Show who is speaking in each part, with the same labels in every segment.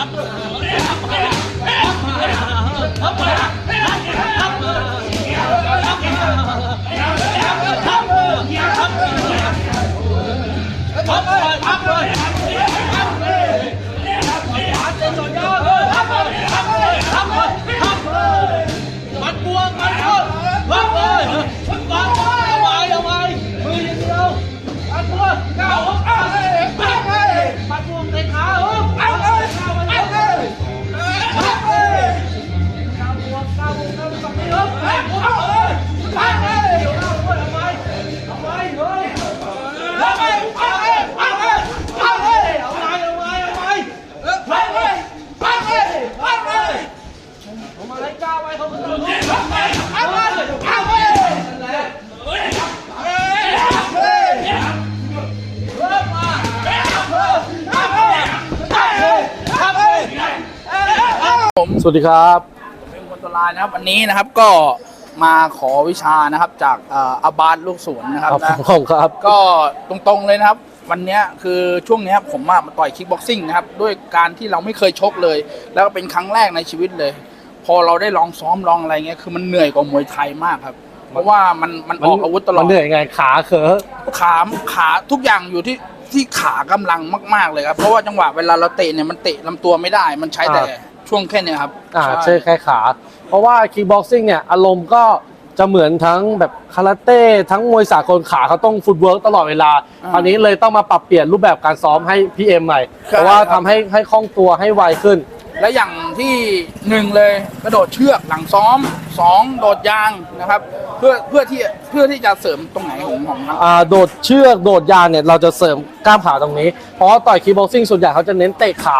Speaker 1: มัน
Speaker 2: สวัสดีครับ
Speaker 3: เป็นคนตัวลายนะครับวันนี้นะครับก็มาขอวิชานะครับจากเอ่ออาบาสลูกสวนนะครับ
Speaker 2: ครับ
Speaker 3: นะ
Speaker 2: ผมครับ
Speaker 3: ก็ตรงๆเลยนะครับ วันเนี้ยคือช่วงเนี้ยผมมามาต่อยคิกบ็อกซิ่งนะครับ ด้วยการที่เราไม่เคยชกเลย แล้วก็เป็นครั้งแรกในชีวิตเลย พอเราได้ลองซ้อมลองอะไรเงี้ยคือมันเหนื่อยกว่ามวยไทยมากครับ เพราะว่ามันมันออกอาวุธตลอ
Speaker 2: มั
Speaker 3: ด
Speaker 2: นเหนื่อยไงขาเขอ
Speaker 3: ขาขาทุกอย่างอยู่ที่ที่ขากำลังมาก ๆเลยครับเพราะว่าจังหวะเวลาเราเตะเนี่ยมันเตะลำตัวไม่ได้มันใช้แต่
Speaker 2: อ่า
Speaker 3: ช่วงแค่เนี้ยครับ
Speaker 2: อ่าใช่แค่ขา เพราะว่าคิกบ็อกซิ่งเนี่ยอารมณ์ก็จะเหมือนทั้งแบบคาราเต้ทั้งมวยสากลขาเขาต้องฟุตเวิร์กตลอดเวลา
Speaker 3: อ่า
Speaker 2: คราวนี้เลยต้องมาปรับเปลี่ยนรูปแบบการซ้อมให้พี่เอ็มใหม่
Speaker 3: ครับ
Speaker 2: เพราะว่าทำให้ให้คล่องตัวให้ไวขึ้น
Speaker 3: และอย่างที่หนึ่งเลยกระโดดเชือกหลังซ้อมสองโดดยางนะครับ เพื่อเพื่อที่เพื่อที่จะเสริมตรงไหนของของครับ
Speaker 2: อ่าโดดเชือกโดดยางเนี่ยเราจะเสริมกล้ามขาตรงนี้ เพราะว่าต่อยคีบ็อกซิ่งส่วนใหญ่เขาจะเน้นเตะขา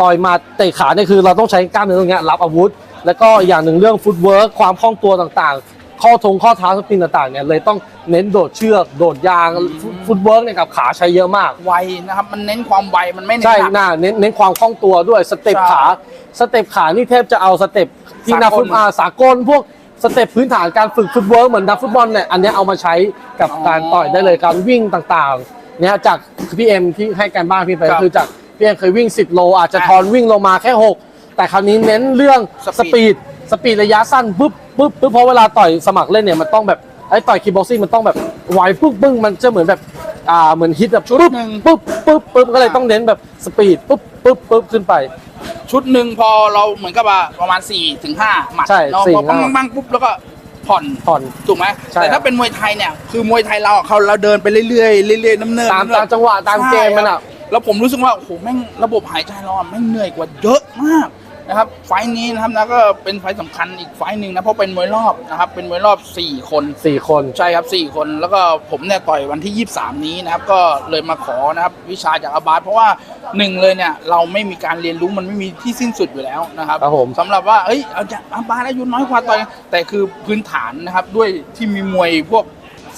Speaker 2: ต่อยหมาเตะขาเนี่ยคือเราต้องใช้กล้ามเนื้อตรงเนี้ยรับอาวุธ แล้วก็อย่างหนึ่งเรื่องฟุตเวิร์กความคล่องตัวต่างๆ ข้อทงข้อเท้าสปรินต่างๆเนี่ยเลยต้องเน้นโดดเชือก โดดยางฟุตฟุตเวิร์กเนี่ยกับขาใช้เยอะมาก
Speaker 3: ไวนะครับ มันเน้นความไว มันไม่เน้น
Speaker 2: ใช่
Speaker 3: หนัก
Speaker 2: หน้าเน้นเน้นความคล่องตัวด้วยสเต็ป
Speaker 3: ใช่
Speaker 2: ขาสเต็ปขานี่แทบจะเอาสเต็ปที่นักฟุต
Speaker 3: สากล
Speaker 2: อาสากลพวกสเต็ปพื้นฐานการฝึกฟุตเวิร์กเหมือนนักฟุตบอลเนี่ยอันเนี้ยเอามาใช้กับ
Speaker 3: อ๋อ
Speaker 2: การต่อยได้เลยการวิ่งต่างๆเนี่ยจากพี่เอ็มที่ให้การบ้านพี่ไป
Speaker 3: ครับ
Speaker 2: คือจาก พี่เอ็มเคยวิ่ง 10 โล อาจจะ
Speaker 3: อะ
Speaker 2: ทอนวิ่งลงมาแค่ 6 แต่คราวนี้เน้นเรื่อง
Speaker 3: ส
Speaker 2: ส
Speaker 3: ปี
Speaker 2: ปี
Speaker 3: ด
Speaker 2: ดสปีดระยะสั้นปุ๊บปุ๊บปุ๊บเพราะเวลาต่อยสมัครเล่นเนี่ยมันต้องแบบไอ้ต่อยคีบ็อกซิ่งมันต้องแบบไวปุ๊บปึ้งมันจะเหมือนแบบอ่าเหมือนฮิตแบบ
Speaker 3: ชุด
Speaker 2: ปุ๊บ
Speaker 3: หนึ่ง
Speaker 2: ปุ๊บปุ๊บปุ๊บก็เลยต้องเน้นแบบสปีดปุ๊บปุ๊บปุ๊บขึ้นไป
Speaker 3: ชุดหนึ่งพอเราเหมือนกับว่าประมาณ4ี่ถึงห้าหมัด
Speaker 2: ใช่
Speaker 3: เนาะ
Speaker 2: สี่
Speaker 3: พอปัง
Speaker 2: ห้า
Speaker 3: ปังปุ๊บแล้วก็ผ่อน
Speaker 2: ผ่อน
Speaker 3: ถูกไหม
Speaker 2: ใช่
Speaker 3: แต่ถ้าเป็นมวยไทยเนี่ยคือมวยไทยเราอะเขาเราเดินไปเรื่อยๆเรื่อยๆน้ำเนิน
Speaker 2: ตาม
Speaker 3: น้ำเนิน
Speaker 2: ตามจังหวะตามเกมมันอะ
Speaker 3: ใช่ครับ แล้วผมรู้สึกว่าโอ้โหแม่งระบบหายใจเราอะแม่งเหนื่อยกว่าเยอะมากนะครับไฟล์นี้นะครับนะก็เป็นไฟล์สำคัญอีกไฟล์หนึ่งนะเพราะเป็นมวยรอบนะครับเป็นมวยรอบ 4 คน
Speaker 2: สี่คน
Speaker 3: ใช่ครับ 4 คน แล้วก็ผมเนี่ยต่อยวันที่ 23 นี้นะครับก็เลยมาขอนะครับวิชาจากอาบาสเพราะว่าหนึ่งเลยเนี่ยเราไม่มีการเรียนรู้มันไม่มีที่สิ้นสุดอยู่แล้วนะครับ
Speaker 2: ครับผม
Speaker 3: สำหรับว่าเอ้ยเอาจากอาบาสอายุน้อยกว่าต่อยแต่คือพื้นฐานนะครับด้วยที่มีมวยพวก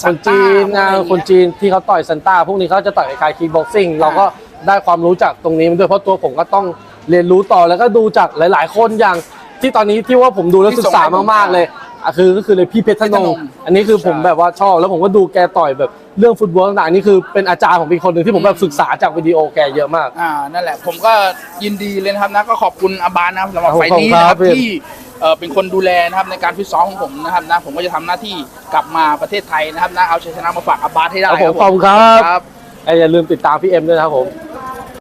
Speaker 2: คนจีนนะคนจีนที่เขาต่อยซันต้าพวกนี้เขาจะต่อยคล้ายคีบ็อกซิ่งเราก็ได้ความรู้จากตรงนี้มาด้วยเพราะตัวผมก็ต้องเรียนรู้ต่อแล้วก็ดูจากหลาย ๆ คนอย่างที่ตอนนี้ที่ว่าผมดูแล้วศึกษามากๆเลยอะคือก็คือเลยพี่เพชรธนงอันนี้คือผมแบบว่าชอบแล้วผมก็ดูแกต่อยแบบเรื่องฟุตบอลต่างๆอันนี่คือเป็นอาจารย์ของเป็นคนหนึ่งที่ผมแบบศึกษาจากวิดีโอแกเยอะมาก
Speaker 3: อ่านั่นแหละผมก็ยินดีเลยนะครับนะก็ขอบคุณอาบาสนะครับสำหรับ
Speaker 2: ขอบ
Speaker 3: ไฟ
Speaker 2: คุณ
Speaker 3: ล์นี้นะค
Speaker 2: ครั
Speaker 3: รั
Speaker 2: บบพี่
Speaker 3: ที่ เอ่อเป็นคนดูแลนะครับในการฟิตซ้อมของผมนะครับนะผมก็จะทำหน้าที่กลับมาประเทศไทยนะครับนะเอาชัยชนะมาฝากอาบาสให้ได้
Speaker 2: ครับผม
Speaker 3: ผม
Speaker 2: ขอบคุณครับ
Speaker 3: ครับ
Speaker 2: อย่าลืมติดตามพี่เอ็มด้วยนะครับผม